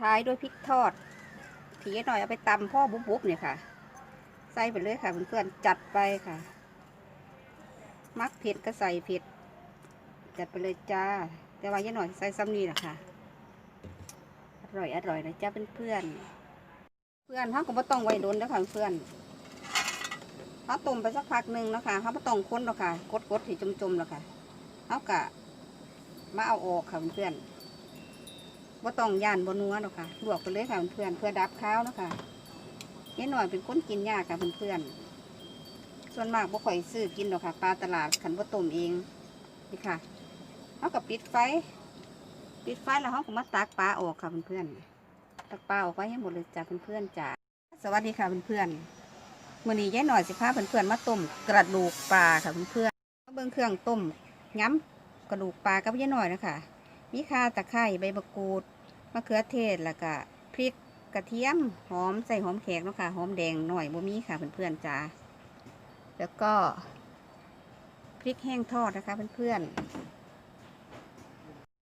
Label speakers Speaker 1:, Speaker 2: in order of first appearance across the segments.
Speaker 1: ท้ายด้วยพริกทอดทีหน่อยเอาไปตำพ่อบุ๊บๆเนี่ยค่ะ ใส่ไปเลยค่ะเพื่อนๆจัดไปค่ะ มักเผ็ดก็ใส่เผ็ด จัดไปเลยจ้า แต่ว่าย่าหน่อยใส่ซ้ำนี่แหละค่ะ อร่อยอร่อยนะจ้าเพื่อนๆ เพื่อนเขาก็บ่ต้องไว้โดนแล้วค่ะเพื่อนเขาต้มไปสักพักหนึ่งแล้วค่ะเขาบ่ต้องค้นแล้วค่ะ กดๆให้จมๆแล้วค่ะเขากะมาเอาออกค่ะเพื่อนๆ บ่าต้องย่านบ่นัวหรอกค่ะลวกไปเลยค่ะเพื่อนเพื่อดับข้าวเนาะคะย่าหน่อยเป็นคนกินยากค่ะเพื่อนๆส่วนมากบ่ค่อยซื้อกินหรอกค่ะ ปลาตลาดขันบ่ต้มเองนี่ค่ะเขาก็ปิดไฟ ปิดไฟแล้วเขาก็มาตักปลาออกค่ะเพื่อนๆตักปลาออกไว้ให้หมดเลยจ้ะเพื่อนๆจ้ะสวัสดีค่ะเพื่อนๆมื่อนี้ยายหน่อยสิพาเพื่อนๆมาต้มกระดูกปลาค่ะเพื่อนๆเบิ่งเครื่องต้มย้ำกระดูกปลากับยายหน่อยนะคะ มีข่าตะไคร้ใบมะกรูดมะเขือเทศแล้วก็พริกกระเทียมหอมใส่หอมแขกเนาะค่ะหอมแดงหน่อยบ่มีค่ะเพื่อนๆจ้ะแล้วก็พริกแห้งทอดนะคะเพื่อนๆ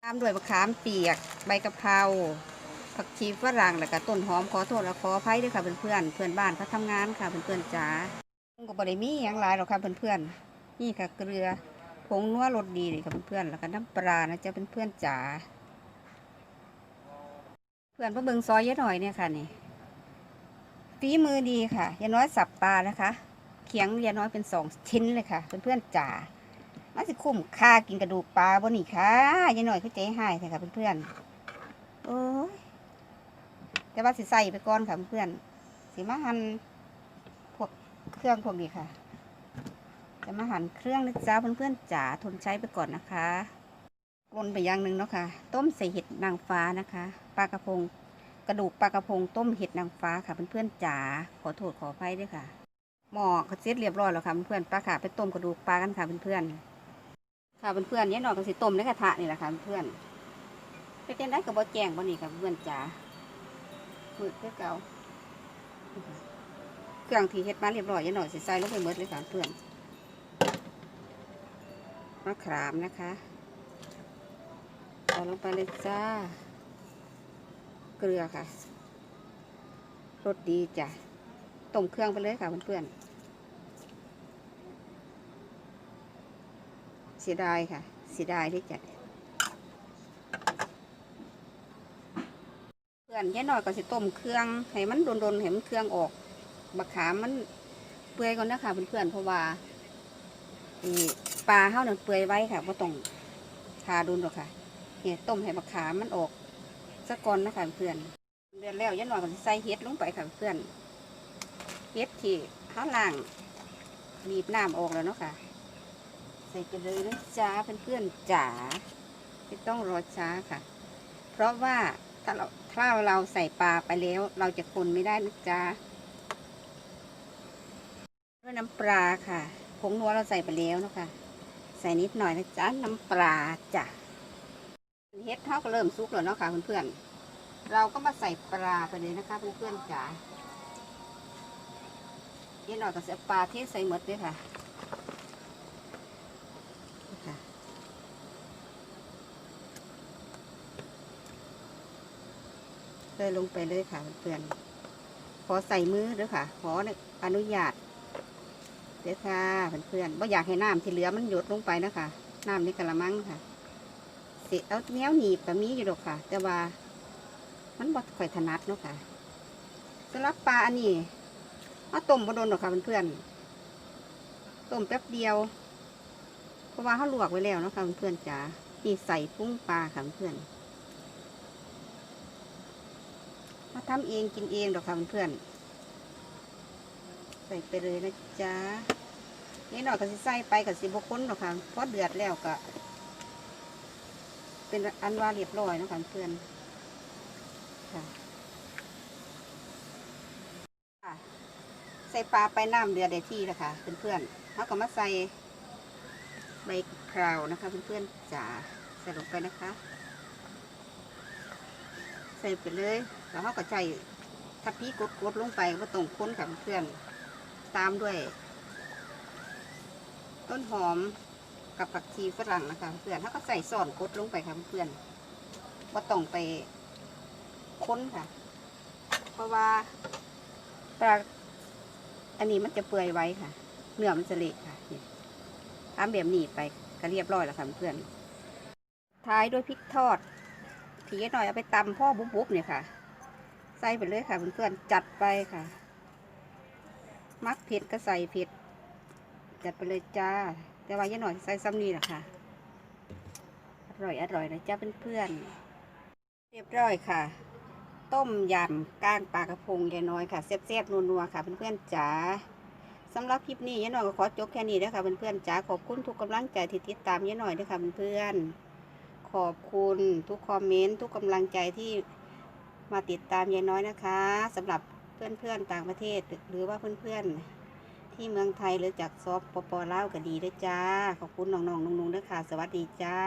Speaker 1: ตามด้วยมะขามเปียกใบกะเพราผักชีฝรั่งแล้วก็ต้นหอมขอโทษและขออภัยด้วยค่ะเพื่อนๆเพื่อนบ้านเขาทำงานค่ะเพื่อนๆจ๋าก็บริมีอย่างหลายหรอกค่ะเพื่อนๆนี่ค่ะเกลือ งนัวรสดีเลยค่ะเพื่อนๆแล้วก็น้ำปลานะจ๊ะเพื่อนๆจ๋าเพื่อนพระเบิงซอยเยอะหน่อยเนี่ยค่ะนี่ฝีมือดีค่ะยายน้อยสับปลานะคะ เขียงยายน้อยเป็นสองชิ้นเลยค่ะ เพื่อนๆจ๋ามันสิคุ้มค่ากินกระดูกปลาบ่นี่ค่ะยายน่อยคือใจหายค่ะเพื่อนๆโอ้ยแต่ว่าสิใส่ไปก่อนค่ะเพื่อนๆสิมาหันพวกเครื่องพวกนี้ค่ะ จะมาหั่นเครื่องนะจ๊ะเพื่อนๆจ๋าทนใช้ไปก่อนนะคะกลนไปอย่างหนึ่งเนาะค่ะ ต้มใส่เห็ดนางฟ้านะคะปลากระพง กระดูกปลากระพง ต้มเห็ดนางฟ้าค่ะเพื่อนๆจ๋าขอโทษขออภัยด้วยค่ะ หม้อเขาเสร็จเรียบร้อยแล้วค่ะเพื่อนๆปลาค่ะไปต้มกระดูกปลากันค่ะเพื่อนๆค่ะเพื่อนๆเนี่ยหน่อยก็สิต้มในกระทะนี่แหละค่ะเพื่อนเป็นจังได้กับบ่แจงบ่นี่ค่ะเพื่อนจ๋ามือเพื่อเก่าเครื่องที่เฮ็ดมาเรียบร้อยเนี่ยหน่อยสิใส่ลงไปหมดเลยค่ะเพื่อน มะขามนะคะใส่ลงไปเลยจ้า เกลือค่ะรสดีจ้ะต้มเครื่องไปเลยค่ะเพื่อนๆเสียดายค่ะเสียดายที่จะเพื่อนยายหน่อยก็สิต้มเครื่องให้มันโดนๆให้มันเครื่องออกบักขามมันเปื่อยก่อนนะคะเพื่อนๆเพราะว่าอี ปลาเฮาเนี่ยเปื่อยไว้ค่ะบ่ต้องทาดุนหรอกค่ะเนี่ยต้มให้บักขามันออกสักก่อนนะคะเพื่อนเดือนแล้วยายหน่อยก็ใส่เห็ดลงไปค่ะเพื่อนเห็ดที่เฮาล่างบีบน้ำออกแล้วเนาะค่ะ ใส่ไปเลยนะจ๊ะเพื่อนๆจ๋าไม่ต้องรอช้าค่ะ เพราะว่าถ้าเราถ้าเราใส่ปลาไปแล้ว เราจะคนไม่ได้นะจ๊ะด้วยน้ำปลาค่ะผงนัวเราใส่ไปแล้วเนาะคะ ใส่นิดหน่อยนะจ๊ะน้ำปลาจ้ะเฮ็ดท่าก็เริ่มสุกแล้วเนาะค่ะเพื่อนๆเราก็มาใส่ปลาไปเลยนะคะเพื่อนๆจ๋าเย็นหน่อยก็ใส่ปลาเทใส่หมดเลยค่ะค่ะเทลงไปเลยค่ะเพื่อนๆขอใส่มือด้อค่ะ ขออนุญาต เด้อค่ะเพื่อนๆบ่อยากให้น้ำที่เหลือมันหยดลงไปนะคะน้ำในกระมังค่ะเสียเอาแนวหนีบก็มีอยู่ดอกค่ะ แต่ว่า มันบ่ค่อยถนัดเนาะค่ะสำหรับปลาอันนี้มาต้มบ่โดนหรอกค่ะเพื่อนๆต้มแป๊บเดียว เพราะว่าเขาลวกไว้แล้วเนาะคะเพื่อนๆจ๋านี่ใส่พุ้งปลาค่ะเพื่อนมาทำเองกินเองดอกค่ะเพื่อนๆ ส่ไปเลยนะจ๊ะนี่หน่อยก็สิใส่ไปกับสิบค้นดอกค่ะเพราะเดือดแล้วก็เป็นอันว่าเรียบร้อยนะคะเพื่อนค่ะใส่ปลาไปน้ำเดือดได้ที่แล้วค่ะเพื่อนเขาก็มาใส่ใบพราวนะคะเพื่อนๆจ๋าใส่ลงไปนะคะ ใส่ไปเลยแล้วเขาก็ใส่ทัพพีกดกดๆลงไปก็ต้องค้นค่ะเพื่อน ตามด้วย ต้นหอมกับผักชีฝรั่งนะคะเพื่อนเขาก็ใส่ซ่อนกดลงไปค่ะเพื่อนว่าต้องไปค้นค่ะ เพราะว่าปลาอันนี้มันจะเปื่อยไว้ค่ะ เนื้อมันจะเละค่ะนี่ทำแบบนี้ไปก็เรียบร้อยแล้วค่ะเพื่อน ท้ายด้วยพริกทอดทีหน่อยเอาไปตำพ่อบุ๊บๆเนี่ยค่ะ ใส่ไปเลยค่ะเพื่อนๆจัดไปค่ะ มักเผ็ดก็ใส่เผ็ดจัดไปเลยจ้า แต่ว่าย่าหน่อยใส่ซ้ำนี่แหละค่ะ อร่อยอร่อยนะจ้าเพื่อนๆเรียบร้อยค่ะ ต้มยำก้างปลากระพงยายน้อยค่ะแซ่บๆนัวๆค่ะเพื่อนๆจ๋าสำหรับคลิปนี้ยายน้อยก็ขอจบแค่นี้นะคะเพื่อนๆจ๋าขอบคุณทุกกำลังใจที่ติดตามยายน้อยด้วยค่ะเพื่อนๆขอบคุณทุกคอมเมนต์ทุกกำลังใจที่มาติดตามยายน้อยนะคะสำหรับ เพื่อนๆต่างประเทศ หรือว่าเพื่อนๆที่เมืองไทยหรือจากซอฟปปลาวก็ดีด้วยจ้า ขอบคุณน้องๆนุ่งๆด้วยค่ะ สวัสดีจ้า